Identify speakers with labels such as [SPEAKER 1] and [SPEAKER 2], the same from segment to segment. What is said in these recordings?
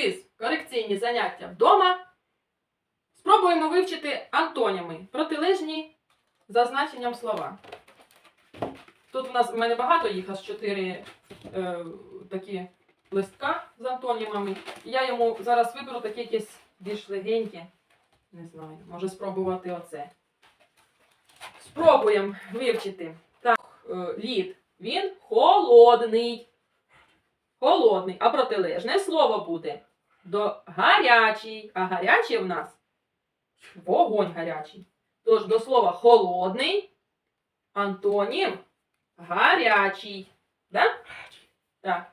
[SPEAKER 1] ОТИС корекційні заняття вдома. Спробуємо вивчити антоніми, протилежні за значенням слова. Тут у нас в мене багато їх, аж чотири е, такі листка з антонімами. Я йому зараз виберу таке якесь більш легеньке. Не знаю, може спробувати оце. Спробуємо вивчити. Так, е, лід. Він холодний. Холодний. А протилежне слово буде до гарячий. А гарячий в нас вогонь гарячий. Тож до слова холодний антонім гарячий. Да? Так.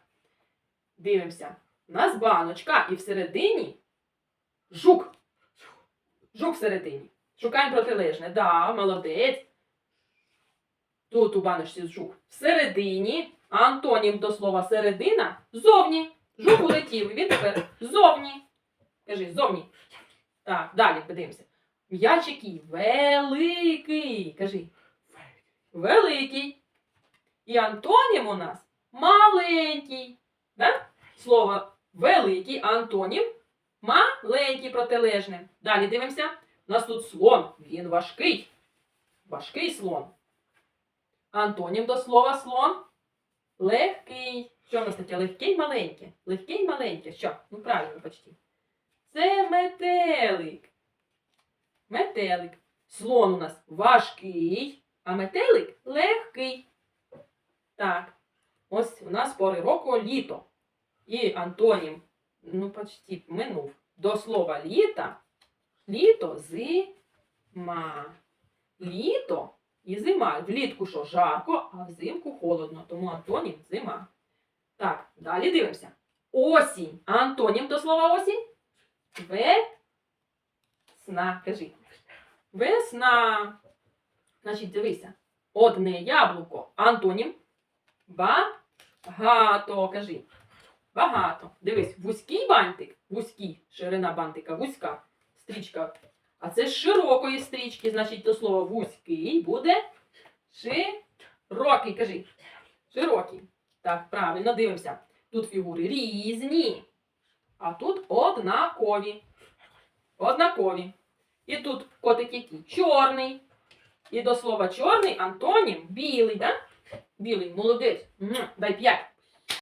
[SPEAKER 1] Дивимося. У нас баночка і всередині жук. Жук всередині. Шукаємо протилежне. Да, молодець. Тут у баночці жук. Всередині. Антонім до слова середина зовні. Жук улетів. і Він тепер зовні. Кажи, зовні. Так, далі подивимося. Який? великий. Кажи. Великий. І антонім у нас маленький. Да? Слово великий, антонім маленький протилежне. Далі дивимося. У нас тут слон. Він важкий. Важкий слон. Антонім до слова слон. Легкий. Що в нас таке? Легкий маленьке. Легкий маленьке. Що? Ну правильно почти. Це метелик. Метелик. Слон у нас важкий, а метелик легкий. Так. Ось у нас пори року літо. І антонім, ну, почти минув. До слова літа. Літо зима. Літо і зима. Влітку що жарко, а взимку холодно. Тому антонім зима. Так, далі дивимося. Осінь. Антонім до слова осінь. Весна. Кажи. Весна. Значить, дивися. Одне яблуко. Антонім. Багато. Кажи. Багато. Дивись, вузький бантик. Вузький. Ширина бантика. Вузька. Стрічка. А це з широкої стрічки. Значить, до слова вузький буде широкий. Кажи. Широкий. Так, правильно дивимося. Тут фігури різні. А тут однакові. Однакові. І тут котик який? Чорний. І до слова чорний антонім білий, да? Білий, молодець. Дай п'ять.